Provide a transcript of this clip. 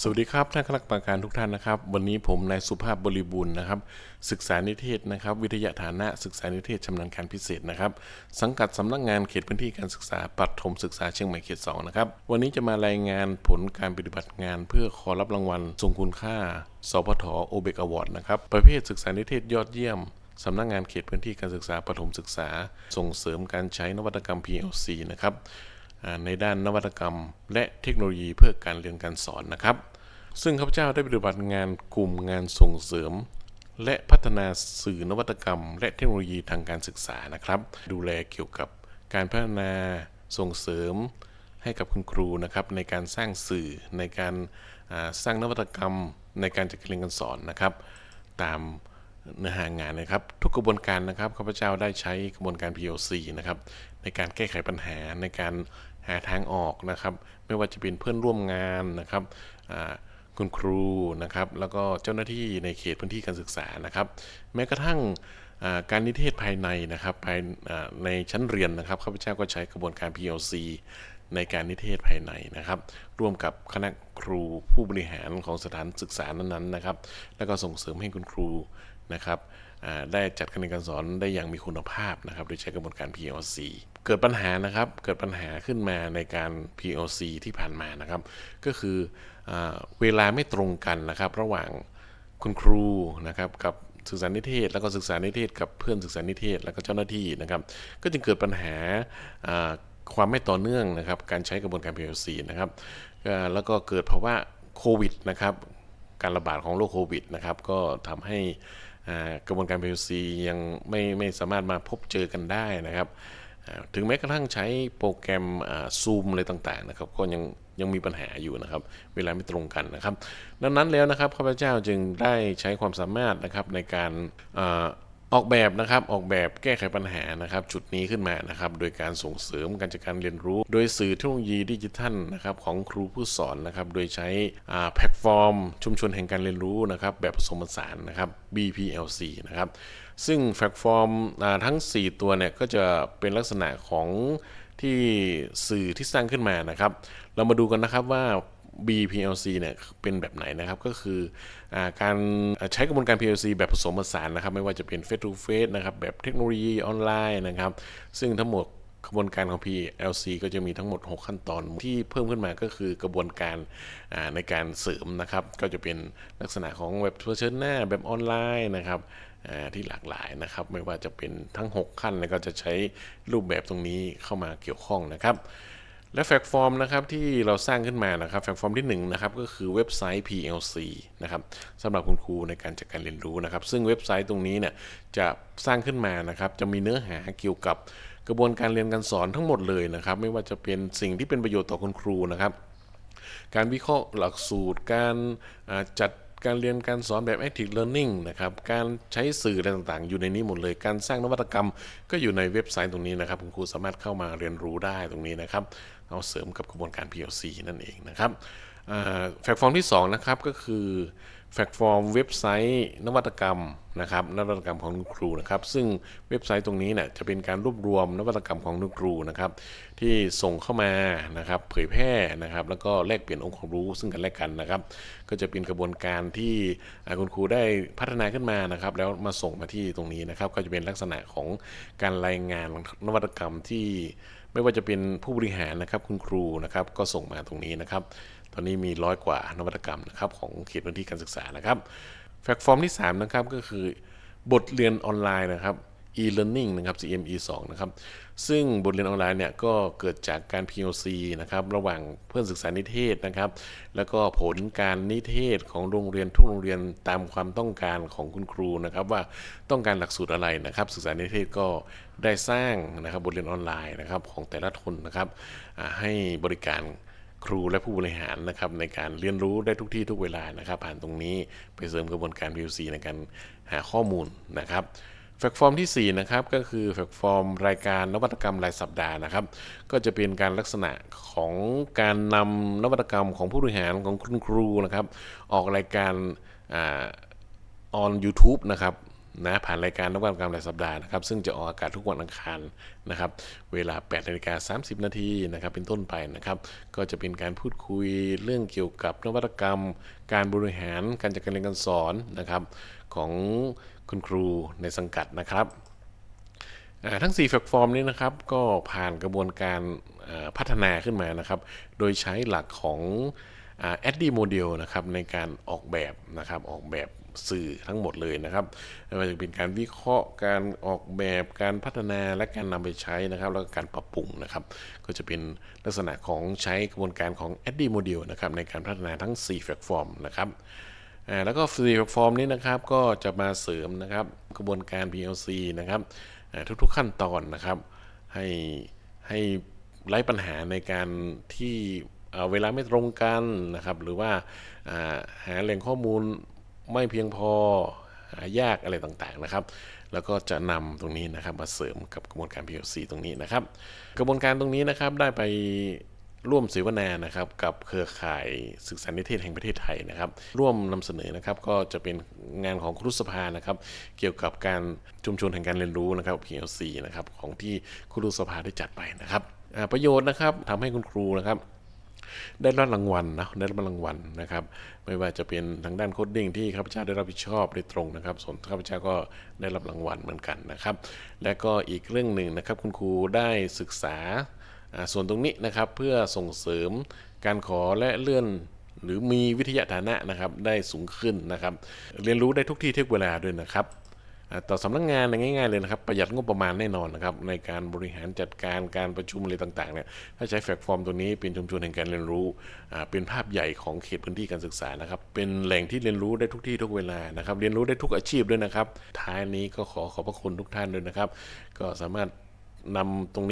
สวัสดีครับท่านคณะกรรมการทุกท่านนะครับ วันนี้ผมนายสุภาพบริบูรณ์นะครับ ศึกษานิเทศนะครับ วิทยาฐานะศึกษานิเทศชำนาญการพิเศษนะครับ สังกัดสำนักงานเขตพื้นที่การศึกษาปัถมศึกษาเชียงใหม่เขต2นะครับ วันนี้จะมารายงานผลการปฏิบัติงานเพื่อขอรับรางวัลทรงคุณค่า สพทโอเบกอวอร์ดนะครับ ประเภทศึกษานิเทศยอดเยี่ยมสำนักงานเขตพื้นที่การศึกษาประถมศึกษา ส่งเสริมการใช้นวัตกรรม PLC นะครับ ในด้านนวัตกรรม และเทคโนโลยีเพื่อการเรียนการสอนนะครับ ซึ่งข้าพเจ้าได้ปฏิบัติงานกลุ่มงานส่งเสริม และพัฒนาสื่อนวัตกรรม และเทคโนโลยีทางการศึกษานะครับ ดูแลเกี่ยวกับการพัฒนาส่งเสริมให้กับคุณครูนะครับในการสร้างสื่อในการสร้างนวัตกรรมในการจัดการเรียนการสอนนะครับ ตามเนื้อหางานนะครับ ทุกกระบวนการนะครับข้าพเจ้าได้ใช้กระบวนการ PLC นะครับในการแก้ไขปัญหาในการ หาทางออกนะครับ ไม่ว่าจะเป็นเพื่อนร่วมงานนะครับคุณครูนะครับแล้วก็เจ้าหน้าที่ในเขตพื้นที่การศึกษานะครับ แม้กระทั่งการนิเทศภายในนะครับภายในชั้นเรียนนะครับข้าพเจ้าก็ใช้กระบวนการ PLC ในการนิเทศภายในนะครับ ร่วมกับคณะครูผู้บริหารของสถานศึกษานั้นๆนะครับ แล้วก็ส่งเสริมให้คุณครูนะครับได้จัดการเรียนการสอนได้อย่างมีคุณภาพนะครับโดยใช้กระบวนการ PLC เกิดปัญหานะครับเกิดปัญหาขึ้นมาในการ PLC ที่ผ่านมานะครับ ก็คืออเวลาไม่ตรงกันนะครับ ระหว่างคุณครูนะครับกับศึกษานิเทศ แล้วก็ศึกษานิเทศ กับเพื่อนศึกษานิเทศ แล้วก็เจ้าหน้าที่นะครับ ก็จึงเกิดปัญหาความไม่ต่อเนื่องนะครับ การใช้กระบวนการ PLC นะครับแล้วก็เกิดภาวะโควิดนะครับ การระบาดของโรคโควิดนะครับ ก็ทำให้ กระบวนการ PLC ยังไม่ไม่สามารถมาพบเจอกันได้นะครับถึงแม้กระทั่งใช้โปรแกรมซูมอะไรต่างๆนะครับก็ยังยังมีปัญหาอยู่นะครับ เวลาไม่ตรงกันนะครับ ดังนั้นแล้วนะครับข้าพเจ้าจึงได้ใช้ความสามารถนะครับในการ ออกแบบนะครับออกแบบแก้ไขปัญหานะครับจุดนี้ขึ้นมานะครับโดยการส่งเสริมการจัดการเรียนรู้ โดยสื่อเทคโนโลยีดิจิทัลนะครับของครูผู้สอนนะครับโดยใช้แพลตฟอร์ม ชุมชนแห่งการเรียนรู้นะครับแบบผสมผสานนะครับ BPLC นะครับซึ่งแพลตฟอร์มทั้ง 4 ตัวเนี่ยก็จะเป็นลักษณะของที่สื่อที่สร้างขึ้นมานะครับ เรามาดูกันนะครับว่า BPLC เนี่ยเป็นแบบไหนนะครับก็คืออการใช้กระบวนการ PLC แบบผสมผสานนะครับไม่ว่าจะเป็น Face to Face นะครับแบบเทคโนโลยีออนไลน์นะครับซึ่งทั้งหมดกระบวนการของ PLC ก็จะมีทั้งหมด 6 ขั้นตอนที่เพิ่มขึ้นมาก็คือกระบวนการในการเสริมนะครับ ก็จะเป็นลักษณะของแบบเผชิญหน้าแบบออนไลน์นะครับที่หลากหลายนะครับ ไม่ว่าจะเป็นทั้ง 6 ขั้นแล้วก็จะใช้รูปแบบตรงนี้เข้ามาเกี่ยวข้องนะครับ และแฟกฟอร์มนะครับที่เราสร้างขึ้นมานะครับแฟกฟอร์มที่1นะครับก็คือเว็บไซต์ PLC นะครับสำหรับคุณครูในการจัดการเรียนรู้นะครับ ซึ่งเว็บไซต์ตรงนี้เนี่ยจะสร้างขึ้นมานะครับจะมีเนื้อหาเกี่ยวกับกระบวนการเรียนการสอนทั้งหมดเลยนะครับ ไม่ว่าจะเป็นสิ่งที่เป็นประโยชน์ต่อคุณครูนะครับ การวิเคราะห์หลักสูตร การจัดการเรียนการสอนแบบ active learning นะครับ การใช้สื่ออะไรต่างๆ อยู่ในนี้หมดเลย การสร้างนวัตกรรม ก็อยู่ในเว็บไซต์ตรงนี้นะครับ คุณครูสามารถเข้ามาเรียนรู้ได้ตรงนี้นะครับ เอาเสริมกับกระบวนการ PLC นั่นเองนะครับ แฟกฟอร์มที่2นะครับก็คือแฟกฟอร์มเว็บไซต์นวัตกรรมนะครับนวัตกรรมของครูนะครับ ซึ่งเว็บไซต์ตรงนี้เนี่ยจะเป็นการรวบรวมนวัตกรรมของครูนะครับ ที่ส่งเข้ามานะครับ เผยแพร่นะครับ แล้วก็แลกเปลี่ยนองค์ความรู้ซึ่งกันและกันนะครับ ก็จะเป็นกระบวนการที่คุณครูได้พัฒนาขึ้นมานะครับ แล้วมาส่งมาที่ตรงนี้นะครับ ก็จะเป็นลักษณะของการรายงานนวัตกรรมที่ไม่ว่าจะเป็นผู้บริหารนะครับคุณครูนะครับก็ส่งมาตรงนี้นะครับตอนนี้มีร้อยกว่านวัตกรรมนะครับของเขตพื้นที่การศึกษานะครับแพลตฟอร์มที่ 3 นะครับก็คือบทเรียนออนไลน์นะครับ e-learning นะครับ CME 2นะครับ ซึ่งบทเรียนออนไลน์เนี่ยก็เกิดจากการ POC นะครับ ระหว่างเพื่อนศึกษานิเทศนะครับ แล้วก็ผลการนิเทศของโรงเรียนทุกโรงเรียนตามความต้องการของคุณครูนะครับ ว่าต้องการหลักสูตรอะไรนะครับ ศึกษานิเทศก็ได้สร้างนะครับบทเรียนออนไลน์นะครับของแต่ละคนนะครับให้บริการ ครูและผู้บริหารนะครับในการเรียนรู้ได้ทุกที่ทุกเวลานะครับผ่านตรงนี้ไปเสริมกระบวนการ PLC ในการหาข้อมูลนะครับแฟกฟอร์มที่ 4 นะครับ ก็คือแฟกฟอร์มรายการนวัตกรรมรายสัปดาห์นะครับ ก็จะเป็นการลักษณะของการนำนวัตกรรมของผู้บริหารของคุณครูนะครับ ออกรายการอ่า on YouTube นะครับ นะผ่านรายการนวัตกรรมรายสัปดาห์นะครับซึ่งจะออกอากาศทุกวันอังคารนะครับเวลา8นาฬิกา30 นาทีนะครับเป็นต้นไปนะครับก็จะเป็นการพูดคุยเรื่องเกี่ยวกับนวัตกรรม การบริหารการจัดการเรียนการสอนนะครับของคุณครูในสังกัดนะครับทั้ง4แพลตฟอร์มนี้นะครับก็ผ่านกระบวนการพัฒนาขึ้นมานะครับ โดยใช้หลักของแอดดี้โมเดลนะครับในการออกแบบนะครับออกแบบ สื่อทั้งหมดเลยนะครับไม่ว่าจะเป็นการวิเคราะห์การออกแบบการพัฒนาและการนำไปใช้นะครับ แล้วก็การปรับปรุงนะครับ ก็จะเป็นลักษณะของใช้กระบวนการของ a d d i Model นะครับในการพัฒนาทั้ง4แพลตฟอร์มนะครับแล้วก็ฟรีแพลตฟอร์มนี้นะครับก็จะมาเสริมนะครับกระบวนการ PLC นะครับทุกๆขั้นตอนนะครับให้ให้ไร้ปัญหาในการที่เวลาไม่ตรงกันนะครับ หรือว่าหาแหล่งข้อมูล ไม่เพียงพอหายากอะไรต่างๆนะครับ แล้วก็จะนำตรงนี้นะครับมาเสริมกับกระบวนการ PLC ตรงนี้นะครับ กระบวนการตรงนี้นะครับได้ไปร่วมเสวนานะครับกับเครือข่ายศึกษานิเทศแห่งประเทศไทยนะครับ ร่วมนำเสนอนะครับก็จะเป็นงานของครุสภานะครับ เกี่ยวกับการชุมชนแห่งการเรียนรู้นะครับ PLC นะครับของที่ครุสภาได้จัดไปนะครับประโยชน์นะครับทำให้คุณครูนะครับ ได้รับรางวัลนะได้รับรางวัลนะครับ ไม่ว่าจะเป็นทางด้านโคดดิ้งที่ข้าพเจ้าได้รับผิดชอบโดยตรงนะครับส่วนข้าพเจ้าก็ได้รับรางวัลเหมือนกันนะครับ และก็อีกเรื่องหนึ่งนะครับ คุณครูได้ศึกษาส่วนตรงนี้นะครับเพื่อส่งเสริมการขอและเลื่อนหรือมีวิทยาฐานะนะครับได้สูงขึ้นนะครับ เรียนรู้ได้ทุกที่ทุกเวลาด้วยนะครับ ต่อสำนักงานง่ายๆเลยนะครับ ประหยัดงบประมาณแน่นอนนะครับ ในการบริหารจัดการการประชุมอะไรต่างๆเนี่ยถ้าใช้แฟกตฟอร์มตัวนี้เป็นชุมชนแห่งการเรียนรู้เป็นภาพใหญ่ของเขตพื้นที่การศึกษานะครับ เป็นแหล่งที่เรียนรู้ได้ทุกที่ทุกเวลานะครับ เรียนรู้ได้ทุกอาชีพด้วยนะครับ ท้ายนี้ก็ขอขอบพระคุณทุกท่านด้วยนะครับ ก็สามารถนำตรง